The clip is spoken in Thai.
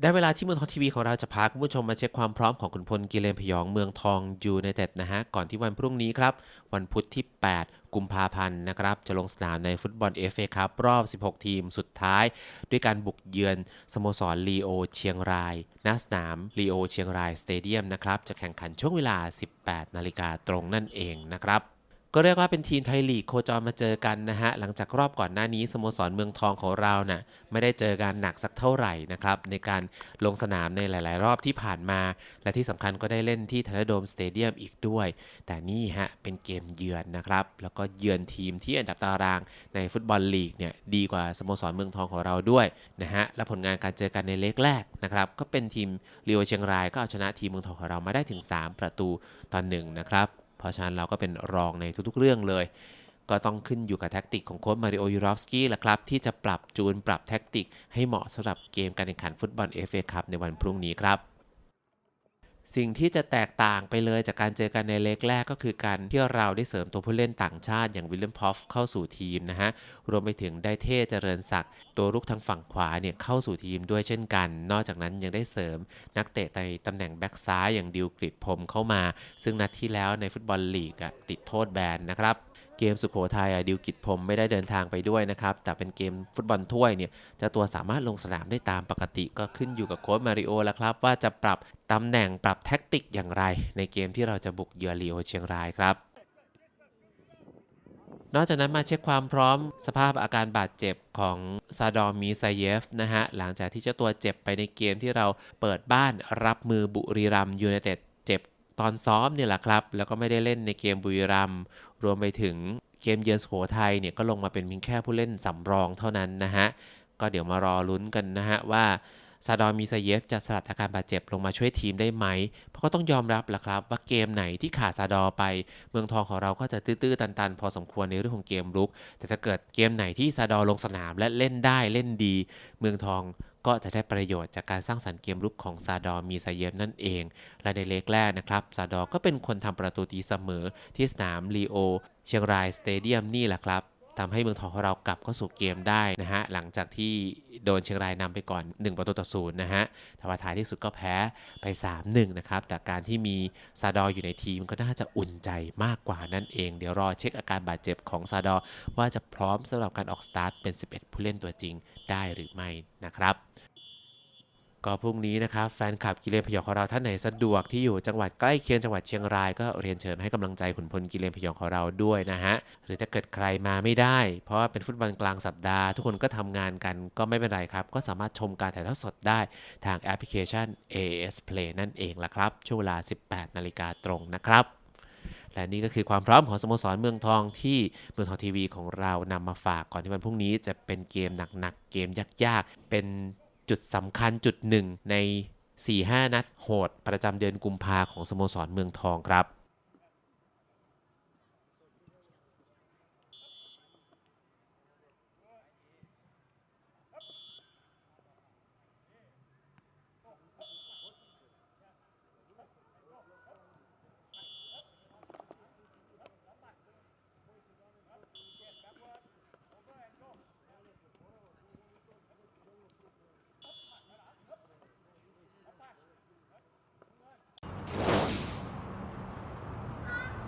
ได้เวลาที่เมืองทองทีวีของเราจะพาคุณผู้ชมมาเช็คความพร้อมของขุนพลกิเลนพยองเมืองทองยูไนเต็ดนะฮะ ก่อนที่วันพรุ่งนี้ครับ วันพุธที่ 8 กุมภาพันธ์นะครับ จะลงสนามในฟุตบอลเอฟเอครับรอบ 16 ทีมสุดท้าย ด้วยการบุกเยือนสโมสรลีโอเชียงรายณสนามลีโอเชียงรายสเตเดียมนะครับ จะแข่งขันช่วงเวลา 18 นาฬิกาตรงนั่นเองนะครับ ก็เรียกว่าเป็นทีมไทยลีกโคจรมาเจอกันนะฮะ หลังจากรอบก่อนหน้านี้สโมสรเมืองทองของเราน่ะไม่ได้เจอกันหนักสักเท่าไหร่นะครับ ในการลงสนามในหลาย ๆ รอบที่ผ่านมา และที่สำคัญก็ได้เล่นที่ทันโดมสเตเดียมอีกด้วย แต่นี่ฮะ เป็นเกมเยือนนะครับ แล้วก็เยือนทีมที่อันดับตารางในฟุตบอลลีกเนี่ยดีกว่าสโมสรเมืองทองของเราด้วยนะฮะและผลงานการเจอกันในเล็กแรกนะครับก็เป็นทีมลีโอเชียงรายก็เอาชนะทีมเมืองทองของเรามาได้ถึง 3 ประตูต่อหนึ่งนะครับ เพราะฉะนั้นเราก็เป็นรองในทุกๆเรื่องเลย ก็ต้องขึ้นอยู่กับแท็กติกของโค้ชมาริโอยูรอฟสกี้แหละครับ ที่จะปรับจูนปรับแท็กติก ให้เหมาะสำหรับเกมการแข่งขันฟุตบอลเอฟเอคัพในวันพรุ่งนี้ครับ สิ่งที่จะแตกต่างไปเลยจากการเจอกันในเล็กแรกก็คือการที่เราได้เสริมตัวผู้เล่นต่างชาติอย่างวิลเลมพอฟเข้าสู่ทีมนะฮะ รวมไปถึงได้เท่เจริญศักดิ์ตัวรุกทางฝั่งขวาเนี่ยเข้าสู่ทีมด้วยเช่นกัน นอกจากนั้นยังได้เสริมนักเตะในตำแหน่งแบ็กซ้ายอย่างดิวกริดพรมเข้ามา ซึ่งนัดที่แล้วในฟุตบอลลีกติดโทษแบนนะครับ เกมสุโขทัยดิวกิจพรมไม่ได้เดินทางไปด้วยนะครับ แต่เป็นเกมฟุตบอลถ้วยเนี่ยเจ้าตัวสามารถลงสนามได้ตามปกติ ก็ขึ้นอยู่กับโค้ชมาริโอแล้วครับ ว่าจะปรับตำแหน่งปรับแท็กติกอย่างไร ในเกมที่เราจะบุกเยือนลีโอเชียงรายครับนอกจากนั้นมาเช็คความพร้อมสภาพอาการบาดเจ็บของซาดอมมีไซเยฟนะฮะ หลังจากที่เจ้าตัวเจ็บไปในเกมที่เราเปิดบ้านรับมือบุรีรัมยูไนเต็ด ตอนซ้อมเนี่ยแหละครับ แล้วก็ไม่ได้เล่นในเกมบุรีรัมรวมไปถึงเกมเยือนสุโขทัยเนี่ยก็ลงมาเป็นเพียงแค่ผู้เล่นสำรองเท่านั้นนะฮะ ก็เดี๋ยวมารอลุ้นกันนะฮะว่าซาดอมีไซเยฟจะสลัดอาการบาดเจ็บลงมาช่วยทีมได้ไหม เพราะก็ต้องยอมรับแหละครับว่าเกมไหนที่ขาดซาดอไป เมืองทองของเราก็จะตื้อๆตันๆ พอสมควรในเรื่องของเกมรุก แต่ถ้าเกิดเกมไหนที่ซาดอลงสนามและเล่นได้เล่นดี เมืองทอง ก็จะได้ประโยชน์จากการสร้างสรรค์เกมรุกของซาดอมีไซเยฟนั่นเอง และในเล็กแรกนะครับซาดอก็เป็นคนทำประตูตีเสมอที่สนามลีโอ เชียงรายสเตเดียมนี่แหละครับทำให้เมืองทองของเรากลับเข้าสู่เกมได้นะฮะ หลังจากที่โดนเชียงรายนำไปก่อน 1 ประตูต่อศูนย์นะฮะแต่ว่าท้ายที่สุดก็แพ้ไป 3-1 นะครับ แต่การที่มีซาดออยู่ในทีมก็น่าจะอุ่นใจมากกว่านั่นเอง เดี๋ยวรอเช็คอาการบาดเจ็บของซาดอว่าจะพร้อมสำหรับการออกสตาร์ทเป็น 11 ผู้เล่นตัวจริงได้หรือไม่นะครับ ก็พรุ่งนี้นะครับแฟนคลับกิเลนพยองของเราท่านไหนสะดวกที่อยู่จังหวัดใกล้เคียงจังหวัดเชียงรายก็เรียนเชิญให้กำลังใจขุนพลกิเลนพยองของเราด้วยนะฮะหรือถ้าเกิดใครมาไม่ได้ เพราะว่าเป็นฟุตบอลกลางสัปดาห์ ทุกคนก็ทำงานกันก็ไม่เป็นไรครับ ก็สามารถชมการถ่ายทอดสดได้ทางแอปพลิเคชัน AS Play นั่นเองละครับช่วงเวลา 18 นาฬิกาตรงนะครับและนี่ก็คือความพร้อมของสโมสรเมืองทองที่เมืองทองทีวีของเรานำมาฝากก่อนที่วันพรุ่งนี้จะเป็นเกมหนักๆ เกมยากๆ เป็น จุดสำคัญจุดหนึ่งใน 4-5 นัดโหด ประจำเดือนกุมภาของสโมสรเมืองทองครับ